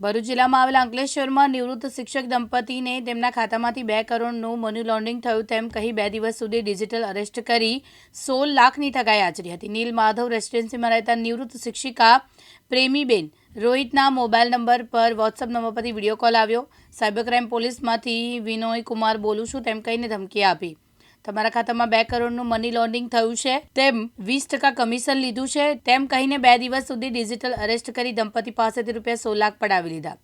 ભરૂચ જિલ્લામાં આવેલા અંકલેશ્વરમાં નિવૃત્ત શિક્ષક દંપતીને તેમના ખાતામાંથી બે કરોડનું મની લોન્ડરિંગ થયું તેમ કહી બે દિવસ સુધી ડિજિટલ અરેસ્ટ કરી સોળ લાખની ઠગાઈ આચરી હતી. નીલ માધવ રેસિડેન્સીમાં રહેતા નિવૃત્ત શિક્ષિકા પ્રેમીબેન રોહિતના મોબાઈલ નંબર પર વોટ્સઅપ નંબર પરથી વીડિયો કોલ આવ્યો. સાયબર ક્રાઇમ પોલીસમાંથી વિનોય કુમાર બોલું છું તેમ કહીને ધમકી આપી. તમારા ખાતામાં બે કરોડનું મની લોન્ડરિંગ થયું છે, તેમ વીસ ટકા કમિશન લીધું છે, તેમ કહીને બે દિવસ સુધી ડિજિટલ અરેસ્ટ કરી દંપતી પાસેથી રૂપિયા સો લાખ પડાવી લીધા.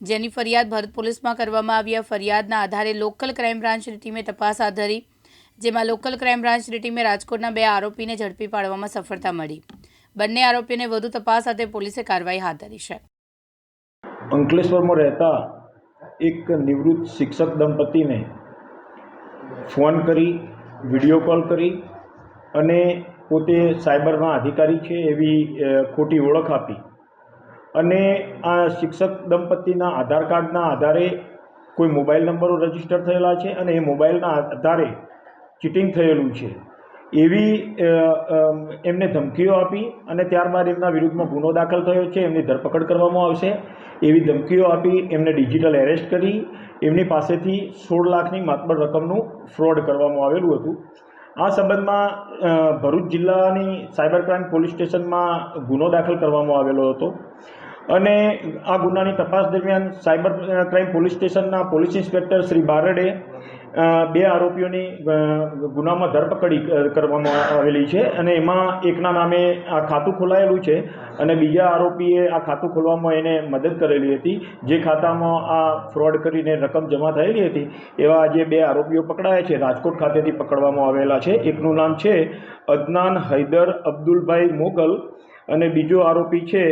જેની ફરિયાદ ભરત પોલીસમાં કરવામાં આવી. આ ફરિયાદના આધારે લોકલ ક્રાઇમ બ્રાન્ચની ટીમે તપાસ હાથ ધરી જેમાં લોકલ ક્રાઇમ બ્રાન્ચની ટીમે રાજકોટના બે આરોપીને ઝડપી પાડવામાં સફળતા મળી. બંને આરોપીને વધુ તપાસ સાથે પોલીસે કાર્યવાહી હાથ ધરી છે. અંકલેશ્વરમાં રહેતા એક નિવૃત્ત શિક્ષક દંપતીને ફોન કરી, વીડિયો કોલ કરી અને પોતે સાયબરના અધિકારી છે એવી ખોટી ઓળખ આપી. અને આ શિક્ષક દંપતીના આધાર કાર્ડના આધારે કોઈ મોબાઈલ નંબરો રજિસ્ટર થયેલા છે અને એ મોબાઈલના આધારે ચીટિંગ થયેલું છે. એવી એમને ધમકીઓ આપી અને ત્યારબાદ એમના વિરુદ્ધમાં ગુનો દાખલ થયો છે, એમની ધરપકડ કરવામાં આવશે. એવી ધમકીઓ આપી, એમને ડિજિટલ એરેસ્ટ કરી, એમની પાસેથી સોળ લાખની માતબર રકમનું ફ્રોડ કરવામાં આવેલું હતું. આ સંબંધમાં ભરૂચ જિલ્લાની સાયબર ક્રાઇમ પોલીસ સ્ટેશનમાં ગુનો દાખલ કરવામાં આવેલો હતો. અને આ ગુનાની તપાસ દરમિયાન સાયબર ક્રાઇમ પોલીસ સ્ટેશનના પોલીસ ઇન્સ્પેક્ટર શ્રી બારડે બે આરોપીઓની ગુનામાં ધરપકડી કરવામાં આવેલી છે અને એમાં એકના નામે આ ખાતું ખોલાયેલું છે અને બીજા આરોપીએ આ ખાતું ખોલવામાં એને મદદ કરેલી હતી. જે ખાતામાં આ ફ્રોડ કરીને રકમ જમા થયેલી હતી, એવા જે બે આરોપીઓ પકડાયા છે. રાજકોટ ખાતેથી પકડવામાં આવેલા છે. એકનું નામ છે અદનાન હૈદર અબ્દુલભાઈ મોગલ અને બીજો આરોપી છે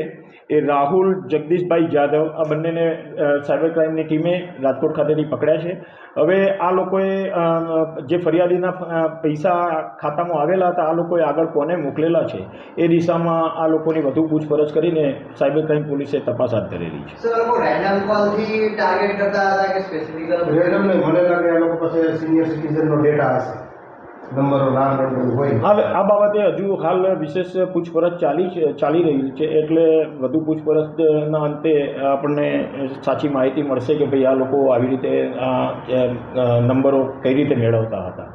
એ રાહુલ જગદીશભાઈ જાદવ આ બંનેને સાયબર ક્રાઇમની ટીમે રાજકોટ ખાતેથી પકડ્યા છે. હવે આ લોકોએ જે ફરિયાદીના પૈસા ખાતામાં આવેલા હતા આ લોકોએ આગળ કોને મોકલેલા છે? એ દિશામાં આ લોકોની વધુ પૂછપરછ કરીને સાયબર ક્રાઇમ પોલીસે તપાસ હાથ ધરેલી છે. સર લોકો રેન્ડમ કોલથી ટાર્ગેટ કરતા હતા કે સ્પેસિફિક મને લાગે આ લોકો પાસે સિનિયર સિટીઝનનો ડેટા હશે. નંબરો નામ ને હોય. આ આ બાબતે હજુ હાલ વિશેષ પૂછપરછ ચાલી ચાલી રહી છે એટલે વધુ પૂછપરછના અંતે આપણને સાચી માહિતી મળશે કે ભાઈ આ લોકો આવી રીતે નંબરો કઈ રીતે મેળવતા હતા.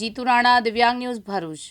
જીતુ રાણા દિવ્યાંગ ન્યૂઝ ભરૂચ.